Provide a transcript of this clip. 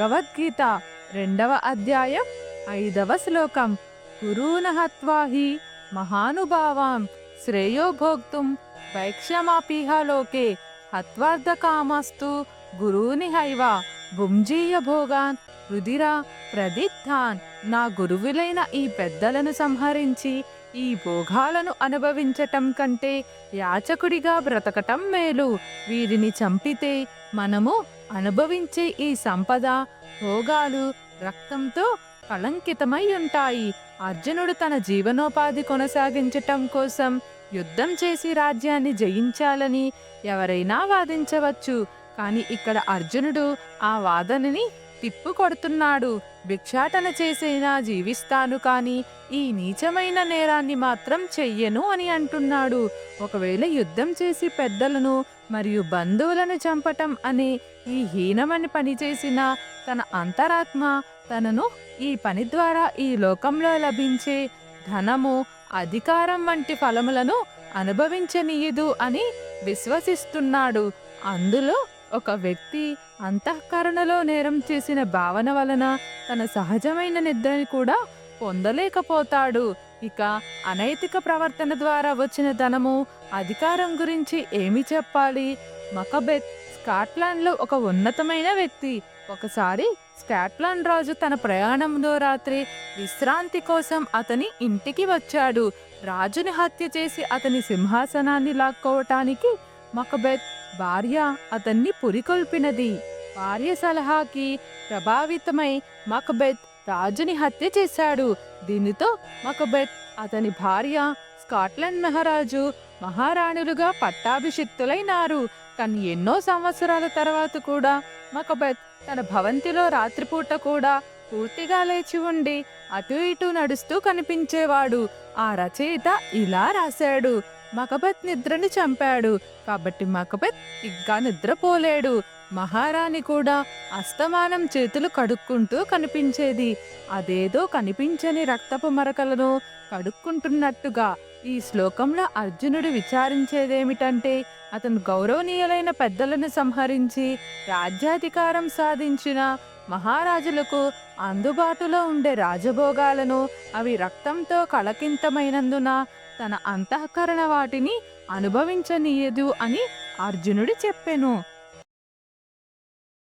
భగవద్గీత రెండవ అధ్యాయం ఐదవ శ్లోకం. గురూనహత్వాహి మహానుభావాం శ్రేయోభోక్తుం వైక్షమాపిహ లోకే హత్వార్థకామస్తు గురూని హైవ భుంజీయ భోగాన్ రుదిరా ప్రదిత్తాన్ నా గురువులైన ఈ పెద్దలను సంహరించి ఈ భోగాలను అనుభవించటం కంటే యాచకుడిగా బ్రతకటం మేలు. వీరిని చంపితే మనము అనుభవించే ఈ సంపద భోగాలు రక్తంతో కళంకితమై ఉంటాయి. అర్జునుడు తన జీవనోపాధి కొనసాగించటం కోసం యుద్ధం చేసి రాజ్యాన్ని జయించాలని ఎవరైనా వాదించవచ్చు. కానీ ఇక్కడ అర్జునుడు ఆ వాదనని తిప్పు కొడుతున్నాడు. భిక్షాటన చేసైనా జీవిస్తాను కానీ ఈ నీచమైన నేరాన్ని మాత్రం చెయ్యను అని అంటున్నాడు. ఒకవేళ యుద్ధం చేసి పెద్దలను మరియు బంధువులను చంపటం అనే ఈ హీనమని పని చేసిన తన అంతరాత్మ తనను ఈ పని ద్వారా ఈ లోకంలో లభించే ధనము అధికారం వంటి ఫలములను అనుభవించనీయదు అని విశ్వసిస్తున్నాడు. అందులో ఒక వ్యక్తి అంతఃకరణలో నేరం చేసిన భావన వలన తన సహజమైన నిద్రని కూడా పొందలేకపోతాడు. ఇక అనైతిక ప్రవర్తన ద్వారా వచ్చిన ధనము అధికారం గురించి ఏమి చెప్పాలి? మకబెత్ స్కాట్లాండ్లో ఒక ఉన్నతమైన వ్యక్తి. ఒకసారి స్కాట్లాండ్ రాజు తన ప్రయాణంలో రాత్రి విశ్రాంతి కోసం అతని ఇంటికి వచ్చాడు. రాజుని హత్య చేసి అతని సింహాసనాన్ని లాక్కోవటానికి మకబెత్ భార్య అతన్ని పురికొల్పినది. భార్య సలహాకి ప్రభావితమై మకబెత్ రాజుని హత్య చేశాడు. దీనితో మకబెత్ అతని భార్య స్కాట్లాండ్ మహారాజు మహారాణులుగా పట్టాభిషిక్తులైనారు. కానీ ఎన్నో సంవత్సరాల తర్వాత కూడా మకబెత్ తన భవంతిలో రాత్రిపూట కూడా పూర్తిగా లేచి ఉండి అటు ఇటు నడుస్తూ కనిపించేవాడు. ఆ రచయిత ఇలా రాశాడు. మకబత్ నిద్రని చంపాడు. కాబట్టి మకబత్ ఇంకా నిద్రపోలేడు. మహారాణి కూడా అస్తమానం చేతులు కడుక్కుంటూ కనిపించేది. అదేదో కనిపించని రక్తపు మరకలను కడుక్కుంటున్నట్టుగా ఈ శ్లోకంలో అర్జునుడు విచారించేదేమిటంటే అతను గౌరవనీయులైన పెద్దలను సంహరించి రాజ్యాధికారం సాధించిన మహారాజులకు అందుబాటులో ఉండే రాజభోగాలను అవి రక్తంతో కళకింతమైనందున తన అంతఃకరణ వాటిని అనుభవించనీయదు అని అర్జునుడు చెప్పెను.